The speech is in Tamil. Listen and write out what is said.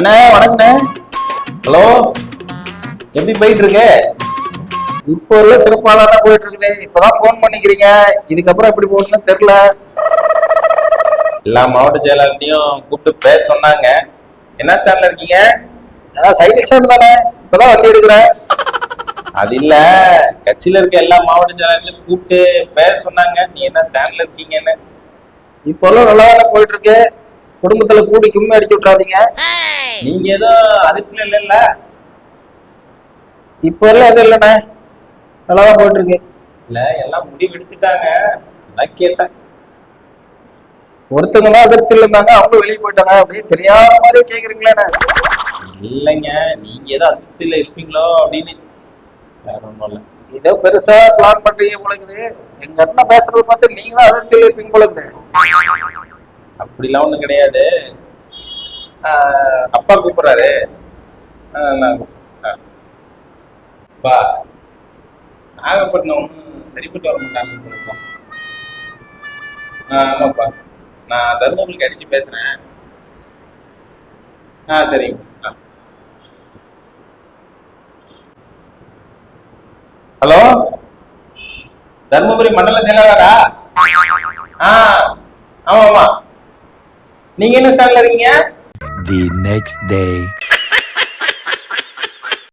அண்ணே வணக்கண்ணே. ஹலோ? எப்படி போயிட்டு இருக்கு இப்போ உள்ள சிறப்பாக தான் போயிட்டு இருக்குது இப்பதான் ஃபோன் பண்ணிக்கிறீங்க. இதுக்கப்புறம் எப்படி போகணும்னு தெரியல. எல்லா மாவட்ட செயலாளர்ட்டையும் கூப்பிட்டு பேச சொன்னாங்க. என்ன ஸ்டாண்ட்ல இருக்கீங்க? சைட் எக்ஸாம் தானே. இப்பதான் வண்டி எடுக்கிறேன். அது இல்ல. கட்சியில இருக்க எல்லா மாவட்ட செயலாளர்களையும் கூப்பிட்டு பேச சொன்னாங்க. நீ என்ன ஸ்டாண்ட்ல இருக்கீங்கன்னு? இப்போ எல்லாம் நல்லா தானே போயிட்டு இருக்கு குடும்பத்துல கூடி கும்மி அடிச்சு விட்றாதீங்க நீங்க ஏதோ அதுக்குள்ள இல்லைல்ல இப்போ எல்லாம் எதுவும் இல்லைண்ணே. நல்லா தான் போயிட்டு இருக்கு இல்ல எல்லாம் முடிவு எடுத்துட்டாங்க. அதான் கேட்டேன். ஒருத்தவங்க தான் அதிருப்தியில் இருந்தாங்க அவங்க வெளியே போயிட்டாங்க. அப்படியே தெரியாத மாதிரி கேக்குறீங்களேண்ணே. இல்லைங்க நீங்க ஏதோ அதிருப்தியில இருப்பீங்களோ அப்படின்னு வேற ஒண்ணும் இல்ல. ஏதோ பெருசா பிளான் பண்றீங்க போலக்குது. எங்க அண்ணன் பேசுறது பார்த்து நீங்க தான் அதிருப்தியில் இருப்பீங்க போலக்குது. அப்படிலாம் ஒன்றும் கிடையாது. அப்பா கூப்பிட்றாரு. பா நாகப்பட்டினம் ஒன்றும் சரிப்பட்டு வர மாட்டாங்க ஆமாப்பா. நான் தருமபுரிக்கு அடிச்சு பேசுறேன். ஆ சரிங்க. ஆ. ஹலோ? தருமபுரி மண்டல செயலாளரா? ஆ ஆமா ஆமா நீங்க என்ன ஸ்டாண்ட்ல இருக்கீங்க? The next day